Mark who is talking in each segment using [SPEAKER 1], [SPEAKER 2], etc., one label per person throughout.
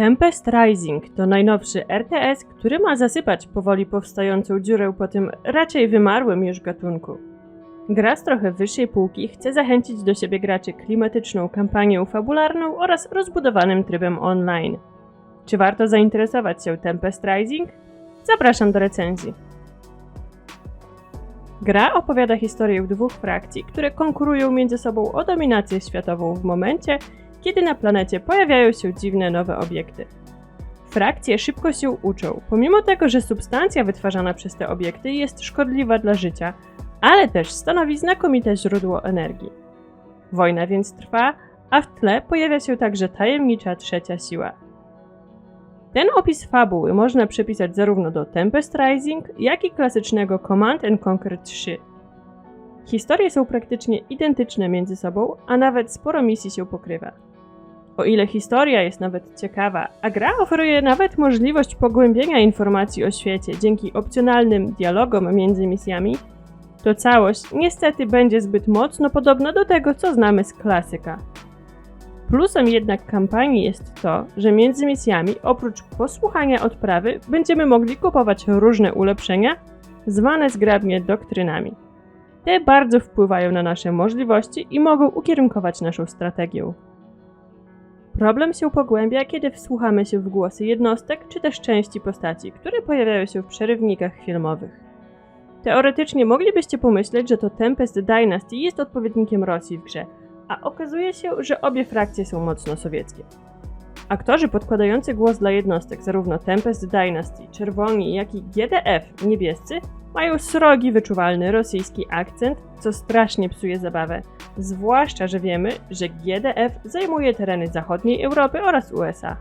[SPEAKER 1] Tempest Rising to najnowszy RTS, który ma zasypać powoli powstającą dziurę po tym raczej wymarłym już gatunku. Gra z trochę wyższej półki chce zachęcić do siebie graczy klimatyczną kampanią fabularną oraz rozbudowanym trybem online. Czy warto zainteresować się Tempest Rising? Zapraszam do recenzji. Gra opowiada historię dwóch frakcji, które konkurują między sobą o dominację światową w momencie, kiedy na planecie pojawiają się dziwne nowe obiekty. Frakcje szybko się uczą, pomimo tego, że substancja wytwarzana przez te obiekty jest szkodliwa dla życia, ale też stanowi znakomite źródło energii. Wojna więc trwa, a w tle pojawia się także tajemnicza trzecia siła. Ten opis fabuły można przepisać zarówno do Tempest Rising, jak i klasycznego Command and Conquer 3. Historie są praktycznie identyczne między sobą, a nawet sporo misji się pokrywa. O ile historia jest nawet ciekawa, a gra oferuje nawet możliwość pogłębienia informacji o świecie dzięki opcjonalnym dialogom między misjami, to całość niestety będzie zbyt mocno podobna do tego, co znamy z klasyka. Plusem jednak kampanii jest to, że między misjami, oprócz posłuchania odprawy, będziemy mogli kupować różne ulepszenia, zwane zgrabnie doktrynami. Te bardzo wpływają na nasze możliwości i mogą ukierunkować naszą strategię. Problem się pogłębia, kiedy wsłuchamy się w głosy jednostek czy też części postaci, które pojawiają się w przerywnikach filmowych. Teoretycznie moglibyście pomyśleć, że to Tempest Dynasty jest odpowiednikiem Rosji w grze, a okazuje się, że obie frakcje są mocno sowieckie. Aktorzy podkładający głos dla jednostek, zarówno Tempest Dynasty, czerwoni, jak i GDF, niebiescy, mają srogi, wyczuwalny rosyjski akcent, co strasznie psuje zabawę. Zwłaszcza, że wiemy, że GDF zajmuje tereny zachodniej Europy oraz USA.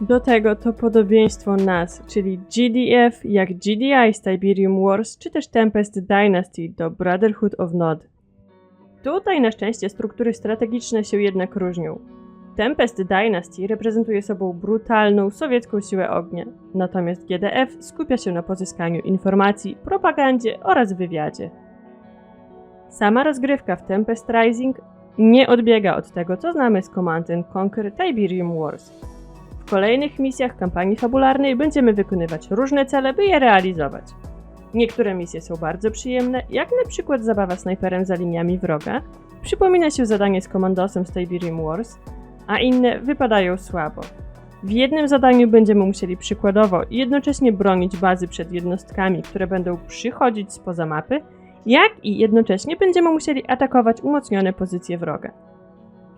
[SPEAKER 1] Do tego to podobieństwo nas, czyli GDF jak GDI z Tiberium Wars, czy też Tempest Dynasty do Brotherhood of Nod. Tutaj na szczęście struktury strategiczne się jednak różnią. Tempest Dynasty reprezentuje sobą brutalną sowiecką siłę ognia, natomiast GDF skupia się na pozyskaniu informacji, propagandzie oraz wywiadzie. Sama rozgrywka w Tempest Rising nie odbiega od tego, co znamy z Command Conquer Tiberium Wars. W kolejnych misjach kampanii fabularnej będziemy wykonywać różne cele, by je realizować. Niektóre misje są bardzo przyjemne, jak na przykład zabawa snajperem za liniami wroga, przypomina się zadanie z komandosem z Tiberium Wars, a inne wypadają słabo. W jednym zadaniu będziemy musieli przykładowo jednocześnie bronić bazy przed jednostkami, które będą przychodzić spoza mapy, jak i jednocześnie będziemy musieli atakować umocnione pozycje wroga.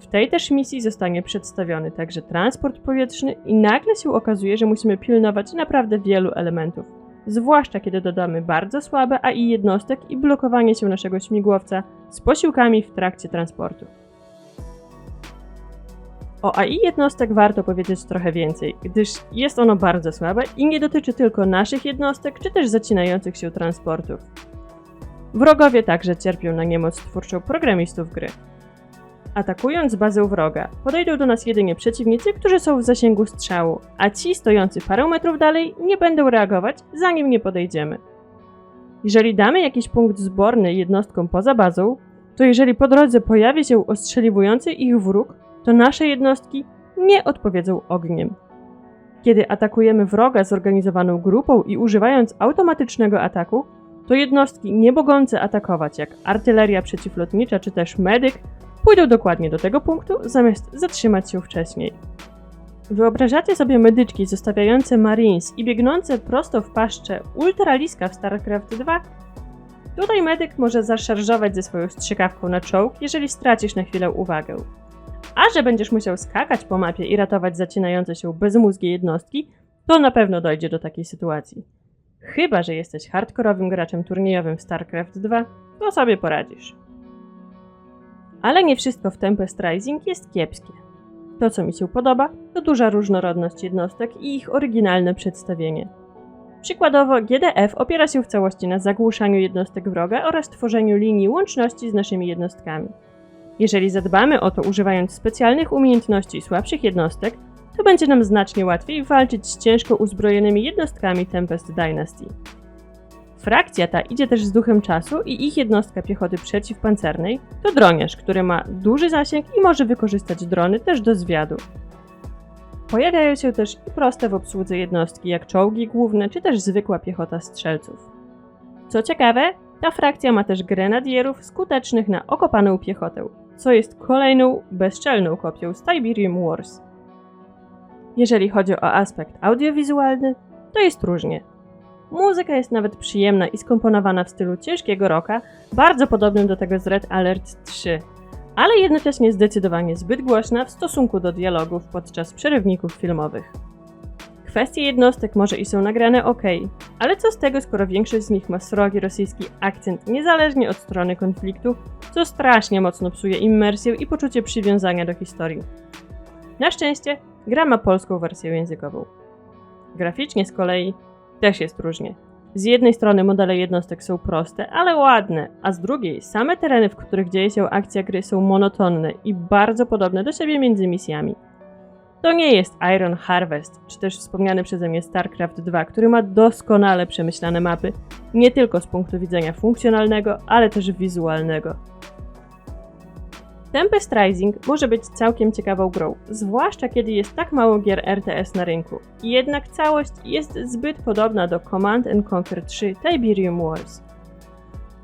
[SPEAKER 1] W tej też misji zostanie przedstawiony także transport powietrzny i nagle się okazuje, że musimy pilnować naprawdę wielu elementów, zwłaszcza kiedy dodamy bardzo słabe AI jednostek i blokowanie się naszego śmigłowca z posiłkami w trakcie transportu. O AI jednostek warto powiedzieć trochę więcej, gdyż jest ono bardzo słabe i nie dotyczy tylko naszych jednostek, czy też zacinających się transportów. Wrogowie także cierpią na niemoc twórczą programistów gry. Atakując bazę wroga, podejdą do nas jedynie przeciwnicy, którzy są w zasięgu strzału, a ci stojący parę metrów dalej nie będą reagować, zanim nie podejdziemy. Jeżeli damy jakiś punkt zborny jednostkom poza bazą, to jeżeli po drodze pojawi się ostrzeliwujący ich wróg, to nasze jednostki nie odpowiedzą ogniem. Kiedy atakujemy wroga zorganizowaną grupą i używając automatycznego ataku, to jednostki nie mogące atakować, jak artyleria przeciwlotnicza czy też medyk, pójdą dokładnie do tego punktu, zamiast zatrzymać się wcześniej. Wyobrażacie sobie medyczki zostawiające Marines i biegnące prosto w paszczę ultraliska w StarCraft 2? Tutaj medyk może zaszarżować ze swoją strzykawką na czołg, jeżeli stracisz na chwilę uwagę. A że będziesz musiał skakać po mapie i ratować zacinające się bezmózgie jednostki, to na pewno dojdzie do takiej sytuacji. Chyba, że jesteś hardkorowym graczem turniejowym w StarCraft 2, to sobie poradzisz. Ale nie wszystko w Tempest Rising jest kiepskie. To, co mi się podoba, to duża różnorodność jednostek i ich oryginalne przedstawienie. Przykładowo, GDF opiera się w całości na zagłuszaniu jednostek wroga oraz tworzeniu linii łączności z naszymi jednostkami. Jeżeli zadbamy o to używając specjalnych umiejętności słabszych jednostek, to będzie nam znacznie łatwiej walczyć z ciężko uzbrojonymi jednostkami Tempest Dynasty. Frakcja ta idzie też z duchem czasu i ich jednostka piechoty przeciwpancernej to droniarz, który ma duży zasięg i może wykorzystać drony też do zwiadu. Pojawiają się też i proste w obsłudze jednostki, jak czołgi główne, czy też zwykła piechota strzelców. Co ciekawe, ta frakcja ma też grenadierów skutecznych na okopaną piechotę, co jest kolejną bezczelną kopią z Tiberium Wars. Jeżeli chodzi o aspekt audiowizualny, to jest różnie. Muzyka jest nawet przyjemna i skomponowana w stylu ciężkiego rocka, bardzo podobnym do tego z Red Alert 3, ale jednocześnie zdecydowanie zbyt głośna w stosunku do dialogów podczas przerywników filmowych. Kwestie jednostek może i są nagrane ok, ale co z tego, skoro większość z nich ma srogi rosyjski akcent niezależnie od strony konfliktu, co strasznie mocno psuje immersję i poczucie przywiązania do historii. Na szczęście gra ma polską wersję językową. Graficznie z kolei też jest różnie. Z jednej strony modele jednostek są proste, ale ładne, a z drugiej same tereny, w których dzieje się akcja gry są monotonne i bardzo podobne do siebie między misjami. To nie jest Iron Harvest, czy też wspomniany przeze mnie StarCraft 2, który ma doskonale przemyślane mapy, nie tylko z punktu widzenia funkcjonalnego, ale też wizualnego. Tempest Rising może być całkiem ciekawą grą, zwłaszcza kiedy jest tak mało gier RTS na rynku. Jednak całość jest zbyt podobna do Command and Conquer 3 Tiberium Wars.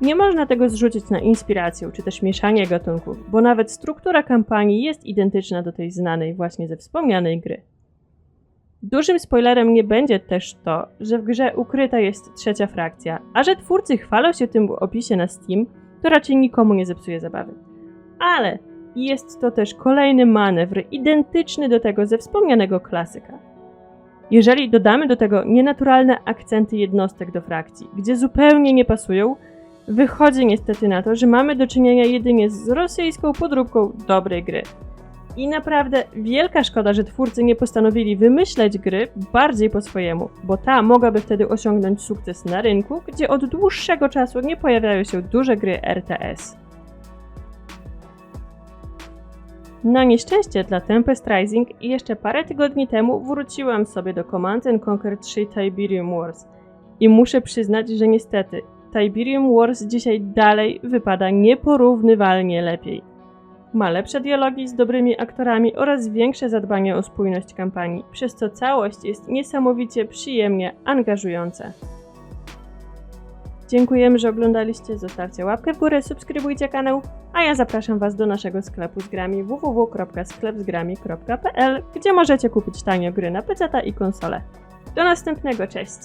[SPEAKER 1] Nie można tego zrzucić na inspirację czy też mieszanie gatunków, bo nawet struktura kampanii jest identyczna do tej znanej właśnie ze wspomnianej gry. Dużym spoilerem nie będzie też to, że w grze ukryta jest trzecia frakcja, a że twórcy chwalą się tym w opisie na Steam, to raczej nikomu nie zepsuje zabawy. Ale jest to też kolejny manewr identyczny do tego ze wspomnianego klasyka. Jeżeli dodamy do tego nienaturalne akcenty jednostek do frakcji, gdzie zupełnie nie pasują, wychodzi niestety na to, że mamy do czynienia jedynie z rosyjską podróbką dobrej gry. I naprawdę wielka szkoda, że twórcy nie postanowili wymyśleć gry bardziej po swojemu, bo ta mogłaby wtedy osiągnąć sukces na rynku, gdzie od dłuższego czasu nie pojawiają się duże gry RTS. Na nieszczęście dla Tempest Rising jeszcze parę tygodni temu wróciłam sobie do Command and Conquer 3 Tiberium Wars i muszę przyznać, że niestety Tiberium Wars dzisiaj dalej wypada nieporównywalnie lepiej. Ma lepsze dialogi z dobrymi aktorami oraz większe zadbanie o spójność kampanii, przez co całość jest niesamowicie przyjemnie angażująca. Dziękujemy, że oglądaliście. Zostawcie łapkę w górę, subskrybujcie kanał, a ja zapraszam Was do naszego sklepu z grami www.sklepzgrami.pl, gdzie możecie kupić tanio gry na PC i konsole. Do następnego, cześć!